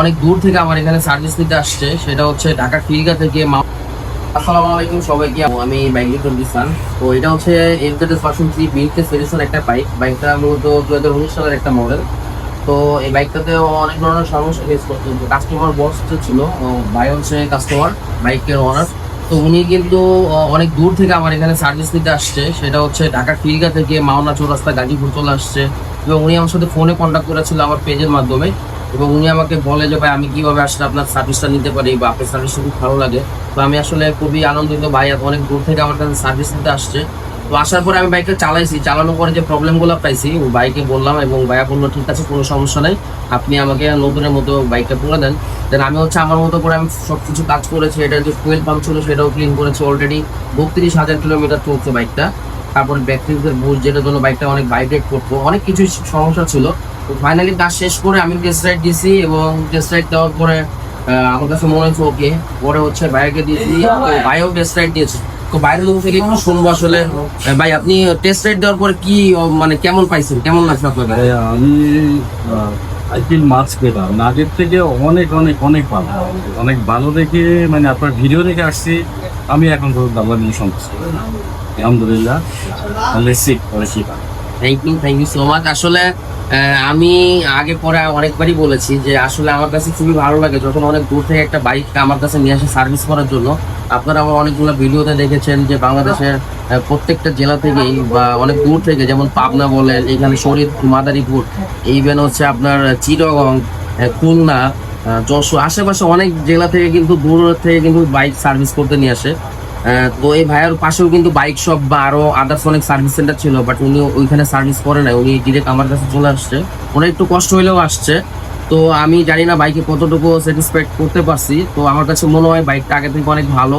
অনেক দূর থেকে আমার এখানে সার্ভিস নিতে আসছে। সেটা হচ্ছে ঢাকা ফিলগা থেকে আসসালামু আলাইকুম সবাইকে। আমি বাইক দিচ্ছিলাম। তো এটা হচ্ছে এফজেড পার্সন থ্রি বিএনকে সিরিজের একটা বাইক বাইকটা মূলত দু হাজার উনিশ সালের একটা মডেল তো এই বাইকটাতে অনেক ধরনের সমস্যা করতে কাস্টমার বস ছিল ভাই হচ্ছে কাস্টমার বাইকের ওনার তো উনি কিন্তু অনেক দূর থেকে আমার এখানে সার্ভিস নিতে আসছে। সেটা হচ্ছে ঢাকা ফিলগা থেকে মাওনা চৌরাস্তা গাজীপুর চলে আসছে। এবং উনি আমার সাথে ফোনে কন্ট্যাক্ট করেছিল আমার পেজের মাধ্যমে। এবং উনি আমাকে বলে যে, ভাই, আমি কীভাবে আসলে আপনার সার্ভিসটা নিতে পারি বা আপনার সার্ভিসটা খুব ভালো লাগে? তো আমি আসলে খুবই আনন্দিত, ভাই অনেক দূর থেকে আমার কাছে সার্ভিস নিতে আসছে। তো আসার পরে আমি বাইকটা চালাইছি। চালানোর পরে যে প্রবলেমগুলো পাইছি, ও বাইকে বললাম এবং ভাইয়া বলল, ঠিক আছে, কোনো সমস্যা নেই। আপনি আমাকে নতুনের মতো বাইকটা করে দেন। দেন আমি হচ্ছে আমার মতো করে আমি সব কিছু কাজ করেছি। এটার যে ফুয়েল পাম্প ছিল, সেটাও ক্লিন করেছি। অলরেডি বত্রিশ হাজার কিলোমিটার চলছে বাইকটা তারপরে ব্যাটারিজের বুঝ যেটার জন্য বাইকটা অনেক ভাইব্রেট করতো। অনেক কিছু সমস্যা ছিল। তো ফাইনালি কাজ শেষ করে আমি টেস্ট রাইড দিয়েছি এবং টেস্ট রাইড দেওয়ার পরে আমার কাছে মনে হচ্ছে ওকে পরে হচ্ছে ভাইয়াকে দিয়েছি ভাইও টেস্ট রাইড দিয়েছে। তো বাইরের লোক থেকে একটু শুনব আসলে। ভাই আপনি টেস্ট রাইড দেওয়ার পরে কি মানে কেমন পাইছেন? কেমন লাগছে আপনার আমি আই ফিল মাছ পেলাম আগের থেকে অনেক অনেক অনেক ভালো। অনেক ভালো দেখে মানে আপনার ভিডিও দেখে আসছি। আমি এখন পর্যন্ত আমার নিয়ে সন্তুষ্ট। আলহামদুলিল্লাহ। লেসি পরে কি thank you thank you so much আসলে আমি আগে পরে অনেকবারই বলেছি যে আসলে আমার কাছে খুবই ভালো লাগে যখন অনেক দূর থেকে একটা বাইক আমার কাছে নিয়ে আসে সার্ভিস করার জন্য। আপনারা আমার অনেকগুলো ভিডিওতে দেখেছেন যে বাংলাদেশের প্রত্যেকটা জেলা থেকেই বা অনেক দূর থেকে যেমন পাবনা বলেন, এখানে শরীর মাদারীপুর ইভেন হচ্ছে আপনার চিরগং খুলনা যশোর, আশেপাশে অনেক জেলা থেকে কিন্তু দূর থেকে কিন্তু বাইক সার্ভিস করতে নিয়ে আসে। তো এই ভাইয়ের পাশেও কিন্তু বাইক শপ বা আরও আদার্স অনেক সার্ভিস সেন্টার ছিল বাট উনি ওইখানে সার্ভিস করে নাই। উনি ডিরেক্ট আমার কাছে চলে আসছে। ওনার একটু কষ্ট হইলেও আসছে। তো আমি জানি না বাইকে কতটুকু স্যাটিসফাইড করতে পারছি। তো আমার কাছে মনে হয় বাইকটা আগে থেকে অনেক ভালো।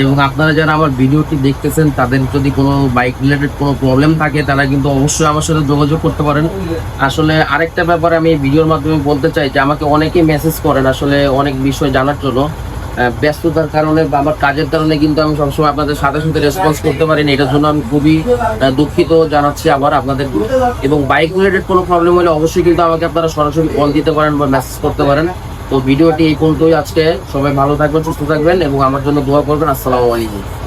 এবং আপনারা যারা আমার ভিডিওটি দেখতেছেন, তাদের যদি কোনো বাইক রিলেটেড কোনো প্রবলেম থাকে, তারা কিন্তু অবশ্যই আমার সাথে যোগাযোগ করতে পারেন। আসলে আরেকটা ব্যাপার আমি ভিডিওর মাধ্যমে বলতে চাই যে, আমাকে অনেকেই মেসেজ করেন আসলে অনেক বিষয় জানার জন্য। ব্যস্ততার কারণে বা আমার কাজের কারণে কিন্তু আমি সবসময় আপনাদের সাথে সাথে রেসপন্স করতে পারিনি। এটার জন্য আমি খুবই দুঃখিত জানাচ্ছি আবার আপনাদের এবং বাইক রিলেটেড কোনো প্রবলেম হলে অবশ্যই কিন্তু আমাকে আপনারা সরাসরি কল দিতে পারেন বা মেসেজ করতে পারেন। তো ভিডিওটি এই পর্যন্তই আজকে। সবাই ভালো থাকবেন, সুস্থ থাকবেন এবং আমার জন্য দোয়া করবেন। আসসালামু আলাইকুম।